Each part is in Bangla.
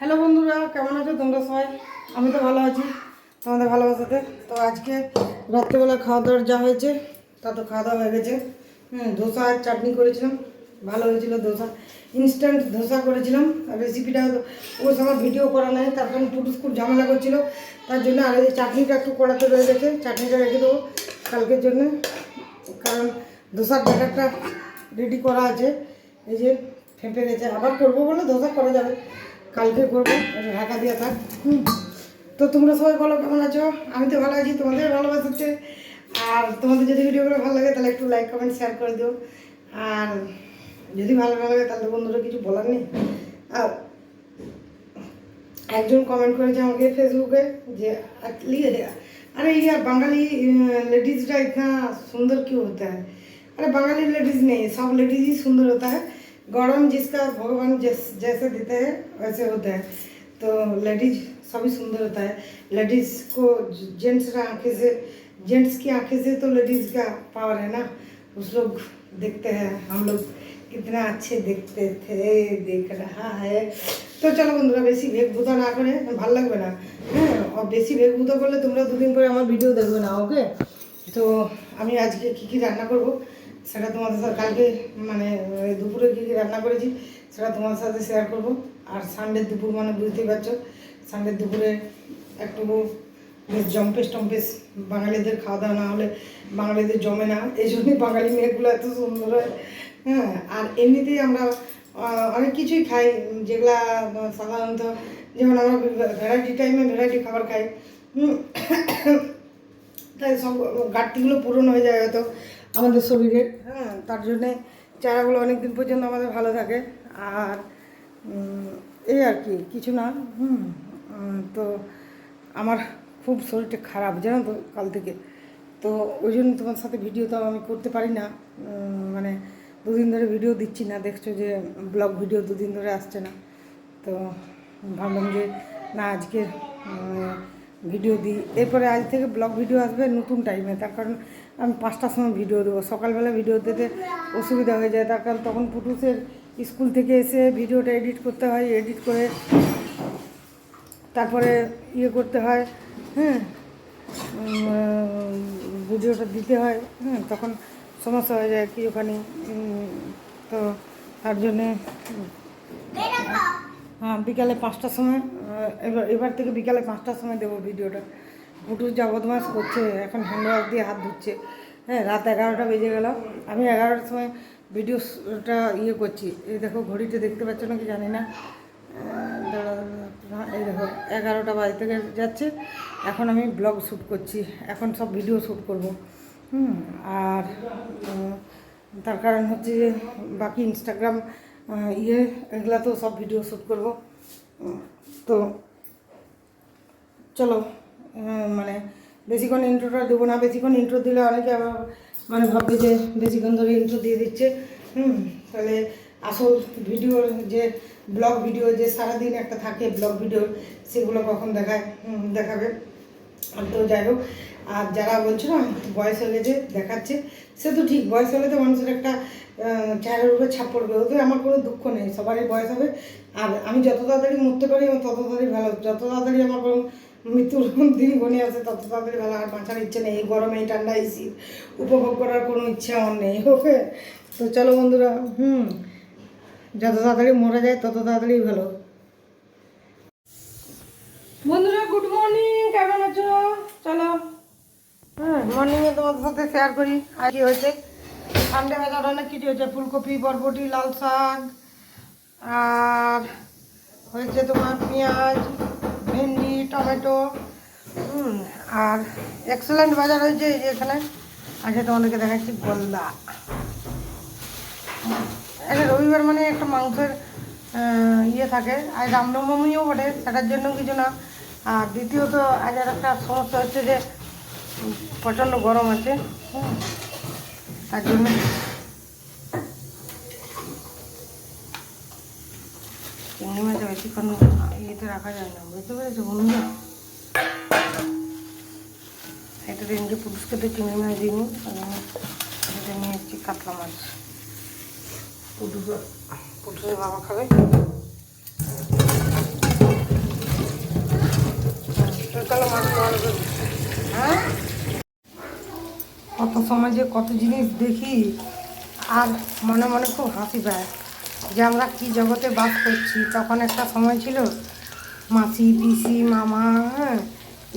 হ্যালো বন্ধুরা, কেমন আছো তোমরা সবাই? আমি তো ভালো আছি, তোমাদের ভালোবাসাতে। তো আজকে রাত্রেবেলা খাওয়া দাওয়ার যা হয়েছে, তা তো খাওয়া দাওয়া হয়ে গেছে। হ্যাঁ ধোসা আর চাটনি করেছিলাম, ভালো হয়েছিল ধোসা। ইনস্ট্যান্ট ধোসা করেছিলাম রেসিপিটা ওর আমার ভিডিও করা নাই, তার কারণ টুটুস খুব ঝামেলা করছিল। তার জন্য আর এই চাটনিটা একটু করাতে রয়ে গেছে, চাটনিটা রেখে দেবো কালকের জন্য। কারণ ধোসার ব্যাটারটা রেডি করা আছে, এই যে ফেঁপে গেছে। আবার করব বলে ধোসা করা যাবে। কালকে করব ঢাকা দিয়ে থাক। হুম। তো তোমরা সবাই বলো, কেমন আছো? আমি তো ভালো আছি তোমাদের ভালোবাসাচ্ছে আর তোমাদের যদি ভিডিওগুলো ভালো লাগে, তাহলে একটু লাইক কমেন্ট শেয়ার করে দিও। আর যদি ভালো না লাগে, তাহলে বন্ধুরা কিছু বলার নেই। আর একজন কমেন্ট করেছে আমাকে ফেসবুকে যে আরে ইয়ার বাঙালি লেডিজরা এখানে সুন্দর কেউ হতে হয়? আরে বাঙালি লেডিজ নেই, সব লেডিজই সুন্দর হতে হয়। सुंदर होता है गौरव जिसका भगवान जैस, जैसे देते हैं वैसे होता है तो लेडीज सभी सुंदर होता है लेडीज को जेंट्स का आंखें से जेंट्स की आंखें से तो लेडीज का पावर है ना उस लोग देखते हैं हम लोग कितना अच्छे देखते थे देख रहा है তো চলো বন্ধুরা বেশি ভেগ ভূতা না করে ভালো লাগবে না হ্যাঁ আর বেশি ভেগ ভূতা করলে তোমরা দুদিন পরে আমার ভিডিও দেখবে না ওকে তো আমি আজকে কী কী রান্না করব সেটা তোমাদের সাথে কালকে মানে দুপুরে কী কী রান্না করেছি, সেটা তোমাদের সাথে শেয়ার করব। আর সানডের দুপুর মানে বুঝতেই পারছ সানডের দুপুরে একটু বেশ জম্পেস টম্পেস বাঙালিদের খাওয়া দাওয়া না হলে বাঙালিদের জমে না, এই জন্যই বাঙালি মেয়েগুলো এত সুন্দর হয়। হ্যাঁ আর এমনিতেই আমরা অনেক কিছুই খাই, যেগুলা সাধারণত যেমন আমরা ভ্যারাইটি টাইমে ভ্যারাইটি খাবার খাই তাই সব ঘাটতিগুলো পূরণ হয়ে যায় হয়তো। আমাদের শরীরে। হ্যাঁ তার জন্যে চারাগুলো অনেক দিন পর্যন্ত আমাদের ভালো থাকে। আর এই আর কি, কিছু না, হুম তো আমার খুব শরীরটা খারাপ, জানো তো, কাল থেকে। তো ওই জন্য তোমার সাথে ভিডিও তো আমি করতে পারি না। মানে দুদিন ধরে ভিডিও দিচ্ছি না, দেখছ যে ব্লগ ভিডিও দুদিন ধরে আসছে না। তো ভাবলাম যে না, আজকে ভিডিও দিই। এরপরে আজ থেকে ব্লগ ভিডিও আসবে নতুন টাইমে তার কারণ আমি পাঁচটার সময় ভিডিও দেবো। সকালবেলা ভিডিও দিতে অসুবিধা হয়ে যায়। তার কারণ তখন পুটুসের স্কুল থেকে এসে ভিডিওটা এডিট করতে হয় এডিট করে তারপরে ইয়ে করতে হয় হ্যাঁ ভিডিওটা দিতে হয় হ্যাঁ তখন সমস্যা হয়ে যায় কি ওখানে তো তার জন্যে হ্যাঁ বিকালে পাঁচটার সময় এবার এবার থেকে বিকালে পাঁচটার সময় দেবো ভিডিওটা। পুটুর যা বদমাস করছে এখন হ্যান্ড ওয়াশ দিয়ে হাত ধুচ্ছে। হ্যাঁ রাত এগারোটা বেজে গেল। আমি এগারোটার সময় ভিডিওটা ইয়ে করছি। এই দেখো ঘড়িতে দেখতে পাচ্ছ জানি না। আহ, দাঁড়াও, দাঁড়াও, এই দেখো এগারোটা বাজতে গে- যাচ্ছে। এখন আমি ব্লগ শ্যুট করছি। এখন সব ভিডিও শ্যুট করব। হুম আর তার কারণ হচ্ছে বাকি ইনস্টাগ্রাম ইয়ে এগুলা তো সব ভিডিও শ্যুট করব। তো চলো মানে বেশিক্ষণ ইন্ট্রোটা দেবো না, বেশিক্ষণ ইন্ট্রো দিলে অনেকে আবার মানে ভাববে যে বেশিক্ষণ ধরে ইন্ট্রো দিয়ে দিচ্ছে। হুম, তাহলে আসল ভিডিওর যে ব্লগ ভিডিও যে সারাদিন একটা থাকে ব্লগ ভিডিও সেগুলো কখন দেখায়? দেখাবে। তো যাই হোক আর যারা বলছো না বয়স হয়ে গেছে, দেখাচ্ছে। সে তো ঠিক, বয়স হলে তো মানুষের একটা চেহারার উপরে ছাপ পড়বে। ওতে আমার কোনো দুঃখ নেই, সবারই বয়স হবে। আর আমি যত তাড়াতাড়ি মরতে পারি, আমার তত তাড়াতাড়ি ভালো, যত তাড়াতাড়ি আমার মৃত্যুর দিন ঘনিয়ে আসে, তত তাড়াতাড়ি ভালো, আর বাঁচার ইচ্ছে নেই। এই গরমে, এই ঠান্ডা এই শীত, উপভোগ করার কোনো ইচ্ছে আমার নেই, ওকে? তো চলো বন্ধুরা, হুম, যত তাড়াতাড়ি মরে যায়, তত তাড়াতাড়ি ভালো। বন্ধুরা গুড মর্নিং কেমন আছো? চলো। হ্যাঁ মর্নিংয়ে তোমাদের সাথে শেয়ার করি, আর কি হয়েছে? সানডে বাজার অনেক কিছু হয়েছে, ফুলকপি, বরবটি, লাল শাক, আর হয়েছে তোমার পেঁয়াজ, ভেন্ডি, টমেটো, হুম, আর এক্সেলেন্ট বাজার হয়েছে এই যে এখানে। আজকে তোমাদেরকে দেখাচ্ছি গলদা এটা রবিবার মানে একটা মাংসের ইয়ে থাকে, আর রামনবমীও বটে, সেটার জন্য কিছু না। আর দ্বিতীয়ত, আজ একটা সমস্যা হচ্ছে যে প্রচণ্ড গরম আছে। তার জন্য চিংড়ি মাছ বেশিক্ষণ ইয়েতে রাখা যায় না। বুঝতে পেরেছ বন্ধুরা? এটা রেঞ্জে পুরুষকে তো চিংড়ি মাছ দিইনি এটা নিয়ে এসেছি কাতলা মাছ। পুটুসের বাবা খাবে। কালো মাছ হ্যাঁ? কত জিনিস দেখি আর মনে মনে খুব হাসি পায় যে আমরা কী জগতে বাস করছি। তখন একটা সময় ছিল মাসি, পিসি, মামা হ্যাঁ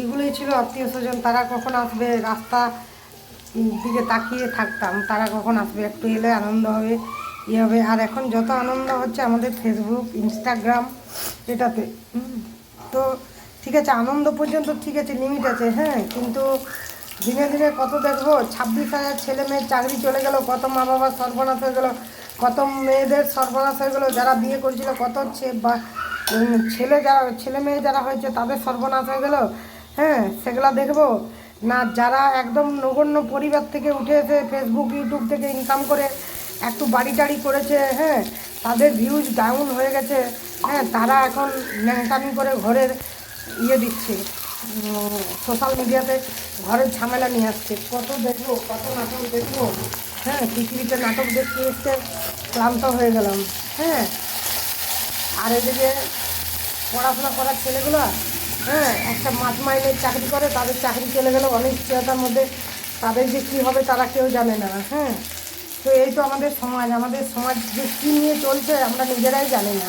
এগুলোই ছিল আত্মীয় স্বজন। তারা কখন আসবে? রাস্তা দিকে তাকিয়ে থাকতাম। তারা কখন আসবে? একটু এলে আনন্দ হবে ইয়ে হবে। আর এখন যত আনন্দ হচ্ছে আমাদের ফেসবুক ইনস্টাগ্রাম এটাতে। তো ঠিক আছে, আনন্দ পর্যন্ত ঠিক আছে লিমিট আছে হ্যাঁ কিন্তু দিনে দিনে কত দেখব? ছাব্বিশ হাজার ছেলে মেয়ের চাকরি চলে গেল, কত মা বাবার সর্বনাশ হয়ে গেলো, কত মেয়েদের সর্বনাশ হয়ে গেলো, যারা বিয়ে করেছিল, কত বা- ছেলে যারা ছেলে মেয়ে যারা হয়েছে, তাদের সর্বনাশ হয়ে গেলো। হ্যাঁ সেগুলা দেখব। না, যারা একদম নগণ্য পরিবার থেকে উঠে এসে ফেসবুক ইউটিউব থেকে ইনকাম করে একটু বাড়ি টাড়ি করেছে হ্যাঁ তাদের ভিউজ ডাউন হয়ে গেছে হ্যাঁ তারা এখন ন্যাংটামি করে ঘরের ইয়ে দিচ্ছে। সোশ্যাল মিডিয়াতে ঘরের ঝামেলা নিয়ে আসছে। কত দেখব, কত নাটক দেখব। হ্যাঁ পৃথিবীতে নাটক দেখতে দেখতে ক্লান্ত হয়ে গেলাম। হ্যাঁ আর এদিকে পড়াশোনা করার ছেলেগুলো হ্যাঁ একটা মাস মাইনের চাকরি করে, তাদের চাকরি চলে গেল অনিশ্চয়তার মধ্যে তাদের যে কী হবে তারা কেউ জানে না হ্যাঁ। তো এই তো আমাদের সমাজ আমাদের সমাজ যে কী নিয়ে চলছে, আমরা নিজেরাই জানি না।